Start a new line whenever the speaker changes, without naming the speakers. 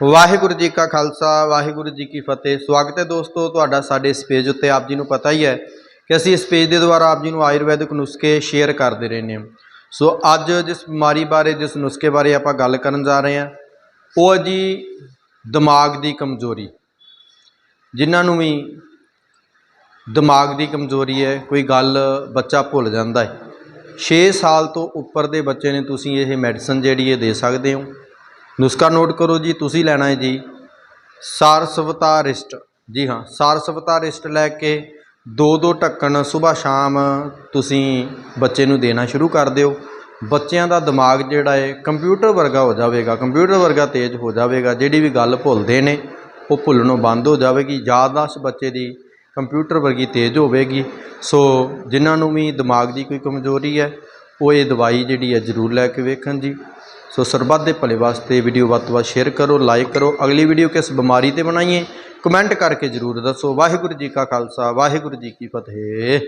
ਵਾਹਿਗੁਰੂ ਜੀ ਕਾ ਖਾਲਸਾ, ਵਾਹਿਗੁਰੂ ਜੀ ਕੀ ਫਤਿਹ। ਸਵਾਗਤ ਹੈ ਦੋਸਤੋ ਤੁਹਾਡਾ ਸਾਡੇ ਇਸ ਪੇਜ ਉੱਤੇ। ਆਪ ਜੀ ਨੂੰ ਪਤਾ ਹੀ ਹੈ ਕਿ ਅਸੀਂ ਇਸ ਪੇਜ ਦੇ ਦੁਆਰਾ ਆਪ ਜੀ ਨੂੰ ਆਯੁਰਵੈਦਿਕ ਨੁਸਖੇ ਸ਼ੇਅਰ ਕਰਦੇ ਰਹਿੰਦੇ ਹਾਂ। ਸੋ ਅੱਜ ਜਿਸ ਬਿਮਾਰੀ ਬਾਰੇ, ਜਿਸ ਨੁਸਖੇ ਬਾਰੇ ਆਪਾਂ ਗੱਲ ਕਰਨ ਜਾ ਰਹੇ ਹਾਂ, ਉਹ ਹੈ ਜੀ ਦਿਮਾਗ ਦੀ ਕਮਜ਼ੋਰੀ। ਜਿਨ੍ਹਾਂ ਨੂੰ ਵੀ ਦਿਮਾਗ ਦੀ ਕਮਜ਼ੋਰੀ ਹੈ, ਕੋਈ ਗੱਲ ਬੱਚਾ ਭੁੱਲ ਜਾਂਦਾ ਹੈ। 6 ਸਾਲ ਤੋਂ ਉੱਪਰ ਦੇ ਬੱਚੇ ਨੇ ਤੁਸੀਂ ਇਹ ਮੈਡੀਸਨ ਜਿਹੜੀ ਹੈ ਦੇ ਸਕਦੇ ਹੋ। ਨੁਸਖਾ ਨੋਟ ਕਰੋ ਜੀ, ਤੁਸੀਂ ਲੈਣਾ ਹੈ ਜੀ। ਸਾਰਸਵਤਾ ਰਿਸਟ ਜੀ ਹਾਂ, ਸਾਰਸਵਤਾਰਿਸਟ ਲੈ ਕੇ ਦੋ ਦੋ ਢੱਕਣ ਸਵੇਰ ਸ਼ਾਮ ਤੁਸੀਂ ਬੱਚੇ ਨੂੰ ਦੇਣਾ ਸ਼ੁਰੂ ਕਰ ਦਿਓ। ਬੱਚਿਆਂ ਦਾ ਦਿਮਾਗ ਜਿਹੜਾ ਹੈ, ਕੰਪਿਊਟਰ ਵਰਗਾ ਹੋ ਜਾਵੇਗਾ, ਕੰਪਿਊਟਰ ਵਰਗਾ ਤੇਜ਼ ਹੋ ਜਾਵੇਗਾ, ਜਿਹੜੀ ਵੀ ਗੱਲ ਭੁੱਲਦੇ ਨੇ, ਉਹ ਭੁੱਲਣੋਂ ਬੰਦ ਹੋ ਜਾਵੇਗੀ। ਯਾਦਦਾਸ਼ਤ ਬੱਚੇ ਦੀ ਕੰਪਿਊਟਰ ਵਰਗੀ ਤੇਜ਼ ਹੋਵੇਗੀ। ਸੋ ਜਿਨ੍ਹਾਂ ਨੂੰ ਵੀ ਦਿਮਾਗ ਦੀ ਕੋਈ ਕਮਜ਼ੋਰੀ ਹੈ, ਉਹ ਇਹ ਦਵਾਈ ਜਿਹੜੀ ਹੈ ਜ਼ਰੂਰ ਲੈ ਕੇ ਵੇਖਣ ਜੀ। ਸੋ ਸਰਬੱਤ ਦੇ ਭਲੇ ਵਾਸਤੇ ਵੀਡੀਓ ਵੱਧ ਤੋਂ ਵੱਧ ਸ਼ੇਅਰ ਕਰੋ ਲਾਈਕ ਕਰੋ। ਅਗਲੀ ਵੀਡੀਓ ਕਿਸ ਬਿਮਾਰੀ ਤੇ ਬਣਾਈਏ? ਕਮੈਂਟ ਕਰਕੇ ਜ਼ਰੂਰ ਦੱਸੋ। ਵਾਹਿਗੁਰੂ ਜੀ ਕਾ ਖਾਲਸਾ, ਵਾਹਿਗੁਰੂ ਜੀ ਕੀ ਫਤਿਹ।